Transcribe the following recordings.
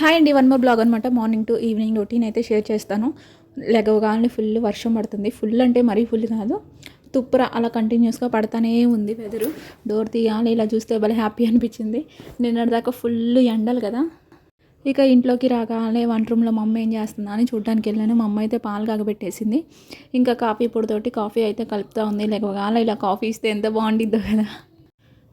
Hi అండి one more blog అనమాట morning to evening routine అయితే షేర్ చేస్తాను. లెగవగానే ఫుల్ వర్షం పడుతుంది. ఫుల్ అంటే మరీ ఫుల్ కాదు. తుప్పుర అలా కంటిన్యూస్గా పడతానే ఉంది వెదరు. డోర్ తీయాలి ఇలా చూస్తే భలే హ్యాపీ అనిపించింది. నిన్నటిదాకా ఫుల్ ఎండలు కదా. ఇక ఇంట్లోకి రాగానే వంట రూమ్లో మా అమ్మ ఏం చేస్తుందా అని చూడడానికి వెళ్ళాను. మా అమ్మ అయితే పాలు కాగబెట్టేసింది. ఇంకా కాఫీ పొడితోటి కాఫీ అయితే కలుపుతూ ఉంది. లేకగాల ఇలా కాఫీ ఇస్తే ఎంత బాగుండిద్దో కదా.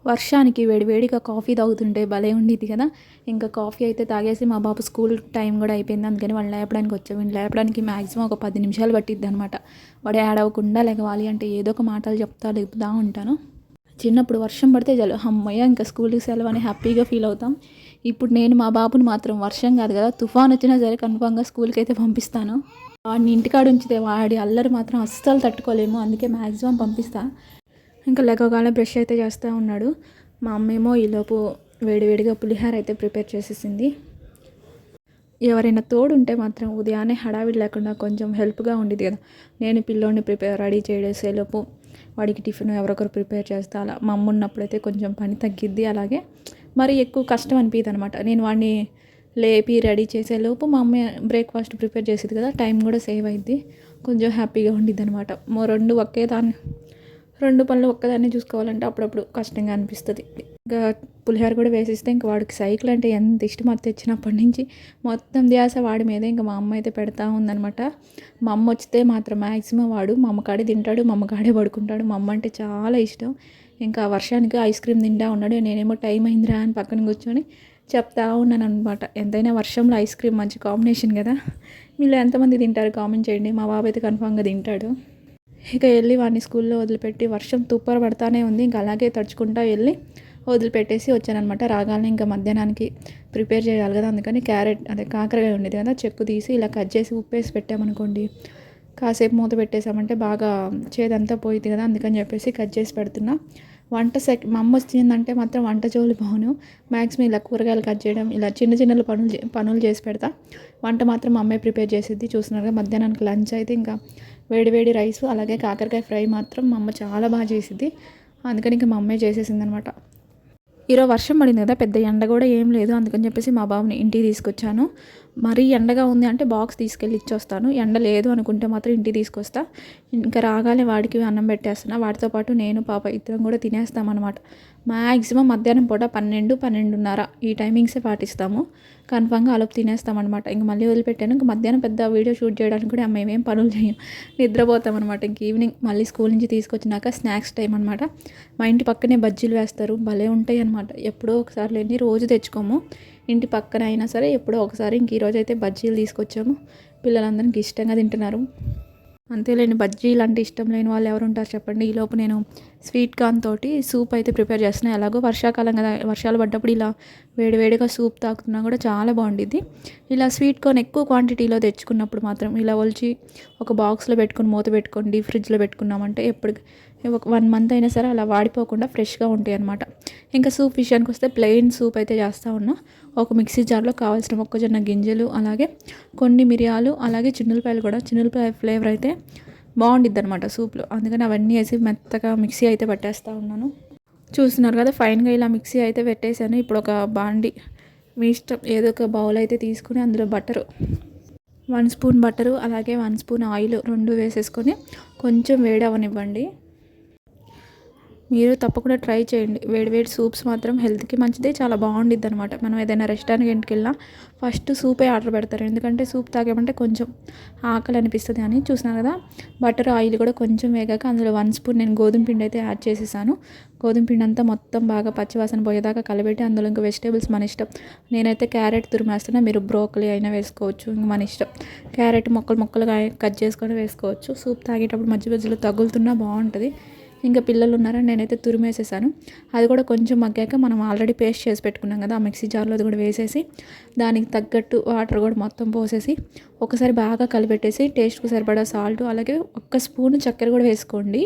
వర్షానికి వేడివేడిగా కాఫీ తాగుతుంటే భలే ఉండేది కదా. ఇంకా కాఫీ అయితే తాగేసి మా బాబు స్కూల్ టైం కూడా అయిపోయింది. అందుకని వాళ్ళు లేపడానికి వచ్చాము. వీళ్ళు లేపడానికి మ్యాక్సిమం ఒక పది నిమిషాలు పట్టిద్ది అనమాట వాడు యాడ్ అవ్వకుండా లేకవాలి అంటే ఏదో ఒక మాటలు చెప్తా లేపుతా ఉంటాను. చిన్నప్పుడు వర్షం పడితే చాలు. అమ్మయ్య ఇంకా స్కూల్కి సెలవు అని హ్యాపీగా ఫీల్ అవుతాం. ఇప్పుడు నేను మా బాబుని మాత్రం వర్షం కాదు కదా. తుఫాన్ వచ్చినా సరే కన్ఫామ్గా స్కూల్కి అయితే పంపిస్తాను. వాడిని ఇంటికాడ ఉంచితే వాడి అల్లరి మాత్రం అస్సలు తట్టుకోలేము. అందుకే మ్యాక్సిమం పంపిస్తా. ఇంకా లెక్కగానే బ్రష్ అయితే చేస్తూ ఉన్నాడు. మా అమ్మేమో ఈలోపు వేడివేడిగా పులిహార అయితే ప్రిపేర్ చేసేసింది. ఎవరైనా తోడు ఉంటే మాత్రం ఉదయాన్నే హడావిడి లేకుండా కొంచెం హెల్ప్గా ఉండేది కదా. నేను పిల్లోని ప్రిపేర్ రెడీ చేసేలోపు వాడికి టిఫిన్ ఎవరొకరు ప్రిపేర్ చేస్తా అలా మా అమ్మ ఉన్నప్పుడైతే కొంచెం పని తగ్గిద్ది అలాగే. మరి ఎక్కువ కష్టం అనిపించదు అనమాట నేను వాడిని లేపి రెడీ చేసేలోపు మా అమ్మ బ్రేక్ఫాస్ట్ ప్రిపేర్ చేసేది కదా టైం కూడా సేవ్ అయింది కొంచెం హ్యాపీగా ఉండిద్ది అనమాట మో రెండు ఒకే దాన్ని రెండు పనులు ఒక్కదాన్ని చూసుకోవాలంటే అప్పుడప్పుడు కష్టంగా అనిపిస్తుంది. ఇంకా పులిహోర కూడా వేసిస్తే ఇంకా వాడికి సైకిల్ అంటే ఎంత ఇష్టం అది తెచ్చినప్పటి నుంచి మొత్తం ధ్యాస వాడి మీద ఇంకా మా అమ్మ అయితే పెడతా ఉందనమాట మా అమ్మ వచ్చితే మాత్రం మ్యాక్సిమం వాడు మా అమ్మకాడే తింటాడు మా అమ్మకాడే పడుకుంటాడు మా అమ్మ అంటే చాలా ఇష్టం. ఇంకా వర్షానికి ఐస్ క్రీమ్ తింటా ఉన్నాడు నేనేమో టైం అయిందిరా అని పక్కన కూర్చొని చెప్తా ఉన్నాను అనమాట ఎంతైనా వర్షంలో ఐస్ క్రీమ్ మంచి కాంబినేషన్ కదా. మీరు ఎంతమంది తింటారు కామెంట్ చేయండి మా బాబు అయితే కన్ఫామ్గా తింటాడు. ఇక వెళ్ళి వాడిని స్కూల్లో వదిలిపెట్టి వర్షం తుప్పర పడతానే ఉంది. ఇంకా అలాగే తడుచుకుంటా వెళ్ళి వదిలిపెట్టేసి వచ్చానమాట రాగానే ఇంకా మధ్యాహ్నానికి ప్రిపేర్ చేయాలి కదా అందుకని క్యారెట్ అదే కాకరకాయ ఉండేది కదా చెక్కు తీసి ఇలా కట్ చేసి ఉప్పేసి పెట్టామనుకోండి కాసేపు మూత పెట్టేసామంటే బాగా చేదంతా పోయింది కదా అందుకని చెప్పేసి కట్ చేసి పెడుతున్నా. వంట సెక్ మా అమ్మ వచ్చిందంటే మాత్రం వంట జోలి బాగును. మ్యాక్సిమం ఇలా కూరగాయలు కట్ చేయడం ఇలా చిన్న చిన్న పనులు పనులు చేసి పెడతా. వంట మాత్రం మా అమ్మాయి ప్రిపేర్ చేసిద్ది. చూస్తున్నారు మధ్యాహ్నానికి లంచ్ అయితే ఇంకా వేడి వేడి రైస్ అలాగే కాకరకాయ ఫ్రై మాత్రం మా అమ్మ చాలా బాగా చేసింది అందుకని ఇంకా మా అమ్మే చేసేసింది అనమాట ఈరోజు వర్షం పడింది కదా పెద్ద ఎండ కూడా ఏం లేదు. అందుకని చెప్పేసి మా బాబుని ఇంటికి తీసుకొచ్చాను. మరీ ఎండగా ఉంది అంటే బాక్స్ తీసుకెళ్ళి ఇచ్చొస్తాను. ఎండ లేదు అనుకుంటే మాత్రం ఇంటికి తీసుకొస్తా. ఇంకా రాగానే వాడికి అన్నం పెట్టేస్తున్నా. వాటితో పాటు నేను పాప ఇద్దరం కూడా తినేస్తామన్నమాట మ్యాక్సిమం మధ్యాహ్నం పూట పన్నెండు పన్నెండున్నర ఈ టైమింగ్సే పాటిస్తాము. కన్ఫామ్గా అలోపు తినేస్తామన్నమాట. ఇంక మళ్ళీ వదిలిపెట్టాను. ఇంక మధ్యాహ్నం పెద్ద వీడియో షూట్ చేయడానికి కూడా మేము ఏం పనులు చేయం నిద్రపోతామన్నమాట. ఇంక ఈవినింగ్ మళ్ళీ స్కూల్ నుంచి తీసుకొచ్చినాక స్నాక్స్ టైం అనమాట మా ఇంటి పక్కనే బజ్జీలు వేస్తారు. భలే ఉంటాయి అనమాట ఎప్పుడో ఒకసారి లేని రోజు తెచ్చుకోము. ఇంటి పక్కన అయినా సరే ఎప్పుడో ఒకసారి ఇంక ఈరోజు అయితే బజ్జీలు తీసుకొచ్చాము. పిల్లలందరికీ ఇష్టంగా తింటున్నారు. అంతేలేండి బజ్జీలు అంటే ఇష్టం లేని వాళ్ళు ఎవరు ఉంటారు చెప్పండి ఈలోపు నేను స్వీట్ కార్న్ తోటి సూప్ అయితే ప్రిపేర్ చేస్తున్నాను ఎలాగో వర్షాకాలం కదా వర్షాలు పడ్డప్పుడు ఇలా వేడివేడిగా సూప్ తాకుతున్నా కూడా చాలా బాగుండిద్ది. ఇలా స్వీట్ కార్న్ ఎక్కువ క్వాంటిటీలో తెచ్చుకున్నప్పుడు మాత్రం ఇలా ఒలిచి ఒక బాక్స్లో పెట్టుకుని మూత పెట్టుకోండి ఫ్రిడ్జ్లో పెట్టుకున్నామంటే ఎప్పుడు ఒక వన్ మంత్ అయినా సరే అలా వాడిపోకుండా ఫ్రెష్గా ఉంటాయి అనమాట ఇంకా సూప్ విషయానికి వస్తే ప్లెయిన్ సూప్ అయితే చేస్తూ ఉన్నా. ఒక మిక్సీ జార్లో కావాల్సిన మొక్కజొన్న గింజలు అలాగే కొన్ని మిరియాలు అలాగే చిన్నులపాయలు కూడా. చిన్నులపాయ ఫ్లేవర్ అయితే బాగుండిద్ది అనమాట సూప్లో. అందుకని అవన్నీ వేసి మెత్తగా మిక్సీ అయితే పట్టేస్తూ ఉన్నాను. చూస్తున్నారు కదా ఫైన్గా ఇలా మిక్సీ అయితే పెట్టేశాను. ఇప్పుడు ఒక బాండి మీ ఇష్టం. ఏదో ఒక బౌల్ అయితే తీసుకుని అందులో బట్టరు వన్ స్పూన్ బట్టరు అలాగే వన్ స్పూన్ ఆయిల్ రెండు వేసేసుకొని కొంచెం వేడవనివ్వండి. మీరు తప్పకుండా ట్రై చేయండి. వేడి వేడి సూప్స్ మాత్రం హెల్త్కి మంచిదే చాలా బాగుండిద్ది అనమాట మనం ఏదైనా రెస్టారెంట్కి వెళ్ళినా ఫస్ట్ సూపే ఆర్డర్ పెడతారు. ఎందుకంటే సూప్ తాగామంటే కొంచెం ఆకలి అనిపిస్తుంది అని చూసినారు కదా. బటర్ ఆయిల్ కూడా కొంచెం వేగాక అందులో వన్ స్పూన్ నేను గోధుమ పిండి అయితే యాడ్ చేసేసాను. గోధుమ పిండి అంతా మొత్తం బాగా పచ్చివాసన పోయేదాకా కలబెట్టి అందులో ఇంకా వెజిటేబుల్స్ మన ఇష్టం. నేనైతే క్యారెట్ తురిమేస్తున్నా. మీరు బ్రోకలీ అయినా వేసుకోవచ్చు ఇంకా మన ఇష్టం. క్యారెట్ మొక్కలు మొక్కలుగా కట్ చేసుకొని వేసుకోవచ్చు. సూప్ తాగేటప్పుడు మధ్య మధ్యలో తగులుతున్నా బాగుంటుంది. ఇంకా పిల్లలు ఉన్నారని నేనైతే తురిమేసేసాను. అది కూడా కొంచెం మగ్గాక మనం ఆల్రెడీ పేస్ట్ చేసి పెట్టుకున్నాం కదా ఆ మిక్సీ జార్లో అది కూడా వేసేసి దానికి తగ్గట్టు వాటర్ కూడా మొత్తం పోసేసి ఒకసారి బాగా కలిపెట్టేసి టేస్ట్కి సరిపడా సాల్ట్ అలాగే ఒక్క స్పూన్ చక్కెర కూడా వేసుకోండి.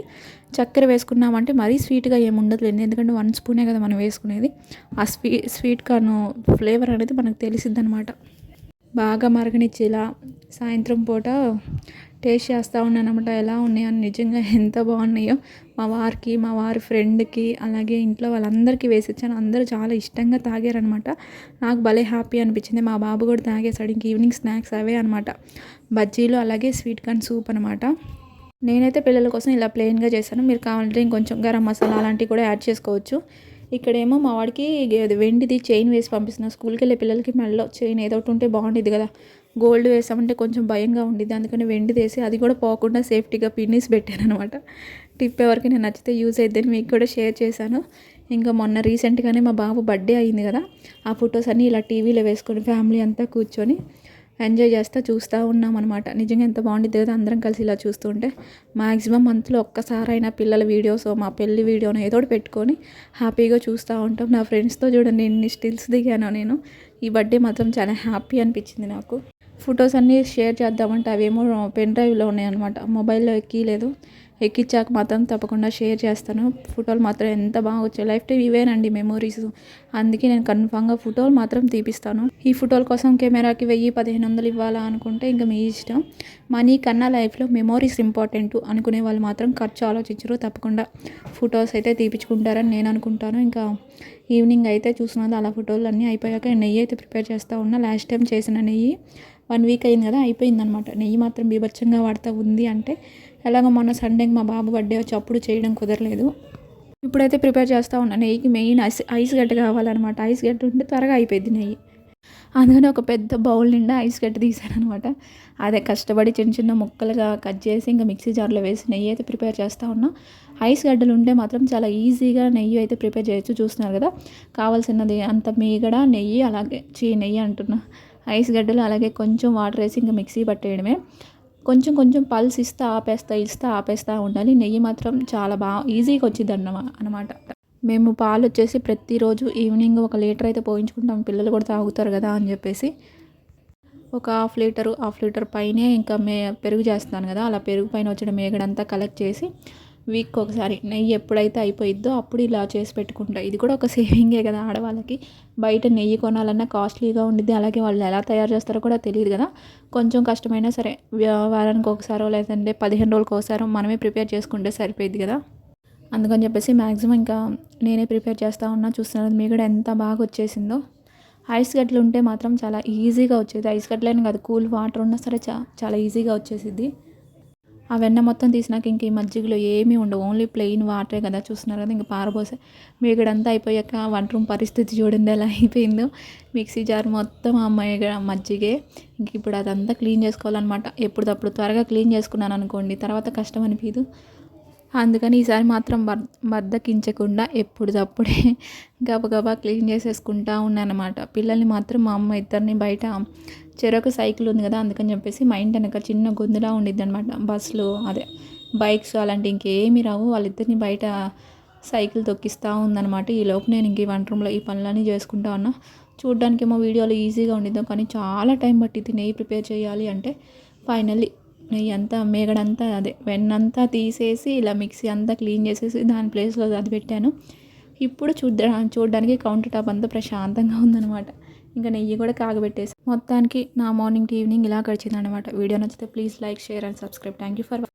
చక్కెర వేసుకున్నామంటే మరీ స్వీట్గా ఏమి ఉండదులేండి. ఎందుకంటే వన్ స్పూనే కదా మనం వేసుకునేది. ఆ స్వీ స్వీట్ కార్న్ ఫ్లేవర్ అనేది మనకు తెలిసిద్ది అనమాట బాగా మరగనిచ్చేలా సాయంత్రం పూట టేస్ట్ చేస్తూ ఉన్నాను అనమాట ఎలా ఉన్నాయని నిజంగా ఎంత బాగున్నాయో. మా వారికి మా వారి ఫ్రెండ్కి అలాగే ఇంట్లో వాళ్ళందరికీ వేసి ఇచ్చాను అందరూ చాలా ఇష్టంగా తాగారనమాట నాకు భలే హ్యాపీ అనిపించింది. మా బాబు కూడా తాగేశాడు. ఇంక ఈవినింగ్ స్నాక్స్ అవే అనమాట బజ్జీలు అలాగే స్వీట్ కార్న్ సూప్ అనమాట నేనైతే పిల్లల కోసం ఇలా ప్లెయిన్గా చేశాను. మీరు కావాలంటే ఇంకొంచెం గరం మసాలా అలాంటివి కూడా యాడ్ చేసుకోవచ్చు. ఇక్కడేమో మా వాడికి అది వెండిది చైన్ వేసి పంపిస్తున్నా. స్కూల్కి వెళ్ళే పిల్లలకి మెడలో చైన్ ఏదో ఒకటి ఉంటే బాగుండేది కదా. గోల్డ్ వేసామంటే కొంచెం భయంగా ఉండేది. అందుకని వెండి వేసి అది కూడా పోకుండా సేఫ్టీగా పిన్నిస్ పెట్టాను అనమాట టిప్ ఎవరికి నేను నచ్చితే యూజ్ అయిద్దని మీకు కూడా షేర్ చేశాను. ఇంకా మొన్న రీసెంట్గానే మా బాబు బర్త్డే అయింది కదా ఆ ఫొటోస్ అన్నీ ఇలా టీవీలో వేసుకొని ఫ్యామిలీ అంతా కూర్చొని ఎంజాయ్ చేస్తూ చూస్తూ ఉన్నాం అనమాట నిజంగా ఎంత బాగుంటుంది కదా అందరం కలిసి ఇలా చూస్తుంటే. మ్యాక్సిమం మంత్లో ఒక్కసారైనా పిల్లల వీడియోస్ మా పెళ్ళి వీడియోను ఏదో ఒకటి పెట్టుకొని హ్యాపీగా చూస్తూ ఉంటాం. నా ఫ్రెండ్స్తో చూడండి ఎన్ని స్టిల్స్ దిగాను నేను. ఈ బర్త్డే మాత్రం చాలా హ్యాపీ అనిపించింది నాకు. ఫొటోస్ అన్నీ షేర్ చేద్దామంటే అవేమో పెన్ డ్రైవ్లో ఉన్నాయన్నమాట. మొబైల్లో ఎక్కలేదు ఎక్కించాక మాత్రం తప్పకుండా షేర్ చేస్తాను. ఫోటోలు మాత్రం ఎంత బాగా వచ్చాయి. లైఫ్ టైం ఇవేనండి మెమోరీస్. అందుకే నేను కన్ఫామ్గా ఫోటోలు మాత్రం తీపిస్తాను. ఈ ఫోటోల కోసం కెమెరాకి వెయ్యి పదిహేను వందలు ఇవ్వాలా అనుకుంటే ఇంకా మీ ఇష్టం. మనీ కన్నా లైఫ్లో మెమోరీస్ ఇంపార్టెంట్ అనుకునే వాళ్ళు మాత్రం ఖర్చు ఆలోచించరు. తప్పకుండా ఫొటోస్ అయితే తీపించుకుంటారని నేను అనుకుంటాను. ఇంకా ఈవినింగ్ అయితే చూసినది అలా ఫోటోలు అన్నీ అయిపోయాక నెయ్యి అయితే ప్రిపేర్ చేస్తూ ఉన్నా. లాస్ట్ టైం చేసిన నెయ్యి. వన్ వీక్ అయింది కదా అయిపోయిందనమాట. నెయ్యి మాత్రం బీభత్సంగా వాడుతూ ఉంది అంటే ఎలాగో మొన్న సండేకి మా బాబు బర్త్డే వచ్చి అప్పుడు చేయడం కుదరలేదు. ఇప్పుడైతే ప్రిపేర్ చేస్తూ ఉన్నాను నెయ్యికి మెయిన్ ఐస్ ఐస్ గడ్డ కావాలన్నమాట ఐస్ గడ్డ ఉంటే త్వరగా అయిపోయింది నెయ్యి. అందుకని ఒక పెద్ద బౌల్ నిండా ఐస్ గడ్డ తీసానమాట అదే కష్టపడి చిన్న చిన్న ముక్కలుగా కట్ చేసి ఇంకా మిక్సీ జార్లో వేసి నెయ్యి అయితే ప్రిపేర్ చేస్తూ ఉన్నా. ఐస్ గడ్డలు ఉంటే మాత్రం చాలా ఈజీగా నెయ్యి అయితే ప్రిపేర్ చేయొచ్చు. చూస్తున్నారు కదా కావాల్సినది అంత మీగడ నెయ్యి అలాగే చీ నెయ్యి అంటున్నా. ఐస్ గడ్డలు అలాగే కొంచెం వాటర్ వేసి ఇంకా మిక్సీ పట్టేయడమే. కొంచెం కొంచెం పల్స్ ఇస్తా ఆపేస్తా ఇస్తా ఆపేస్తా ఉండాలి. నెయ్యి మాత్రం చాలా బాగా ఈజీగా వచ్చింది అన్న అనమాట మేము పాలు వచ్చేసి ప్రతిరోజు ఈవినింగ్ ఒక లీటర్ అయితే పోయించుకుంటాం. పిల్లలు కూడా తాగుతారు కదా అని చెప్పేసి. ఒక హాఫ్ లీటరు హాఫ్ లీటర్ పైనే ఇంకా మే పెరుగు చేస్తాను కదా. అలా పెరుగు పైన వచ్చిన మేగడంతా కలెక్ట్ చేసి వీక్ ఒకసారి. నెయ్యి ఎప్పుడైతే అయిపోయిద్దో అప్పుడు ఇలా చేసి పెట్టుకుంటా. ఇది కూడా ఒక సేవింగే కదా ఆడవాళ్ళకి. బయట నెయ్యి కొనాలన్నా కాస్ట్లీగా ఉండిద్ది. అలాగే వాళ్ళు ఎలా తయారు చేస్తారో కూడా తెలియదు కదా. కొంచెం కష్టమైనా సరే వారానికి ఒకసారో లేదంటే పదిహేను రోజులకు ఒకసారో మనమే ప్రిపేర్ చేసుకుంటే సరిపోయింది కదా. అందుకని చెప్పేసి మ్యాక్సిమం ఇంకా నేనే ప్రిపేర్ చేస్తూ ఉన్నా. చూస్తున్నాను మీ కూడా ఎంత బాగా వచ్చేసిందో. ఐస్ గడ్డలు ఉంటే మాత్రం చాలా ఈజీగా వచ్చేది. ఐస్ గడ్డలైన కాదు కూల్ వాటర్ ఉన్నా సరే చా చాలా ఈజీగా వచ్చేసిద్ది. ఆ వెన్న మొత్తం తీసినాక ఇంక ఈ మజ్జిగలో ఏమీ ఉండవు. ఓన్లీ ప్లెయిన్ వాటరే కదా చూస్తున్నారు కదా ఇంకా పారబోసే. మీగడంతా అయిపోయాక వంట రూమ్ పరిస్థితి చూడండి ఎలా అయిపోయిందో. మిక్సీ జార్ మొత్తం ఆ మజ్జిగే. ఇంక ఇప్పుడు అదంతా క్లీన్ చేసుకోవాలన్నమాట. ఎప్పుడప్పుడు త్వరగా క్లీన్ చేసుకున్నాను అనుకోండి తర్వాత కష్టం అనిపించదు అందుకని ఈసారి మాత్రం బద్దకించకుండా ఎప్పుడుదప్పుడే గబగబా క్లీన్ చేసేసుకుంటా ఉన్నానమాట. పిల్లల్ని మాత్రం మా అమ్మ ఇద్దరిని బయట చెరొక సైకిల్ ఉంది కదా అందుకని చెప్పేసి మా ఇంటి వెనక చిన్న గొంతులా ఉండిద్ది అనమాట బస్సులు అదే బైక్స్ అలాంటి ఇంకేమీ రావు వాళ్ళిద్దరిని బయట సైకిల్ తొక్కిస్తూ ఉందన్నమాట. ఈ లోపు నేను ఇంక వంట రూమ్లో ఈ పనులన్నీ చేసుకుంటా ఉన్నా. చూడ్డానికి ఏమో వీడియోలో ఈజీగా ఉండిద్దాం కానీ చాలా టైం పట్టింది నెయ్యి ప్రిపేర్ చేయాలి అంటే ఫైనల్లీ నెయ్యి అంతా మేగడంతా అదే. వెన్నంతా తీసేసి ఇలా మిక్సీ అంతా క్లీన్ చేసేసి దాని ప్లేస్లో అది పెట్టాను ఇప్పుడు చూద్దా చూడడానికి కౌంటర్ టాప్ అంతా ప్రశాంతంగా ఉందనమాట ఇంకా నెయ్యి కూడా కాగబెట్టేసి. మొత్తానికి నా మార్నింగ్ టు ఈవినింగ్ ఇలా గడిచిందనమాట వీడియో నచ్చితే please like share and subscribe. Thank you for